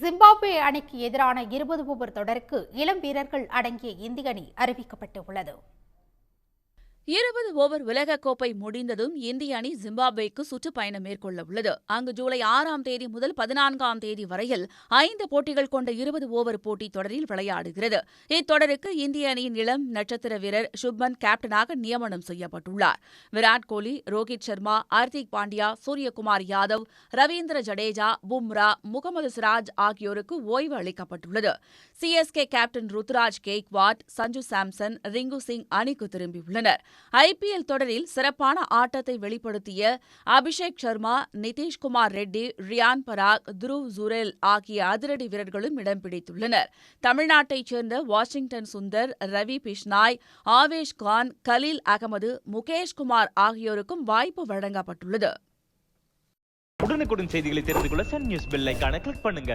Zimbabwe அணிக்கு எதிரான இருபது ஓவர் தொடருக்கு இளம் வீரர்கள் அடங்கிய இந்திய அணி அறிவிக்கப்பட்டு உள்ளது இருபது ஓவர் உலகக்கோப்பை முடிந்ததும் இந்திய அணி ஜிம்பாப்வேக்கு சுற்றுப்பயணம் மேற்கொள்ள உள்ளது. அங்கு ஜூலை ஆறாம் தேதி முதல் பதினான்காம் தேதி வரையில் ஐந்து போட்டிகள் கொண்ட இருபது ஓவர் போட்டி தொடரில் விளையாடுகிறது. இத்தொடருக்கு இந்திய அணியின் இளம் நட்சத்திர வீரர் சுப்மன் கேப்டனாக நியமனம் செய்யப்பட்டுள்ளார். விராட் கோலி ரோஹித் சர்மா ஹர்திக் பாண்டியா சூரியகுமார் யாதவ் ரவீந்திர ஜடேஜா பும்ரா முகமது சிராஜ் ஆகியோருக்கு ஓய்வு அளிக்கப்பட்டுள்ளது. சிஎஸ்கே கேப்டன் ருத்ராஜ் கேக்வாட் சஞ்சு சாம்சன் ரிங்கு சிங் அணிக்கு திரும்பியுள்ளனர். ஐபிஎல் தொடரில் சிறப்பான ஆட்டத்தை வெளிப்படுத்திய அபிஷேக் சர்மா நிதிஷ்குமார் ரெட்டி ரியான் பராக் துருவ் ஜுரேல் ஆகிய அதிரடி வீரர்களும் இடம் பிடித்துள்ளனர். தமிழ்நாட்டைச் சேர்ந்த வாஷிங்டன் சுந்தர் ரவி பிஷ்னாய் ஆவேஷ் கான் கலீல் அகமது முகேஷ்குமார் ஆகியோருக்கும் வாய்ப்பு வழங்கப்பட்டுள்ளது. உடனுக்குடன் செய்திகளை தெரிந்து கொள்ள சன் நியூஸ் பெல் ஐக்கான கிளிக் பண்ணுங்க.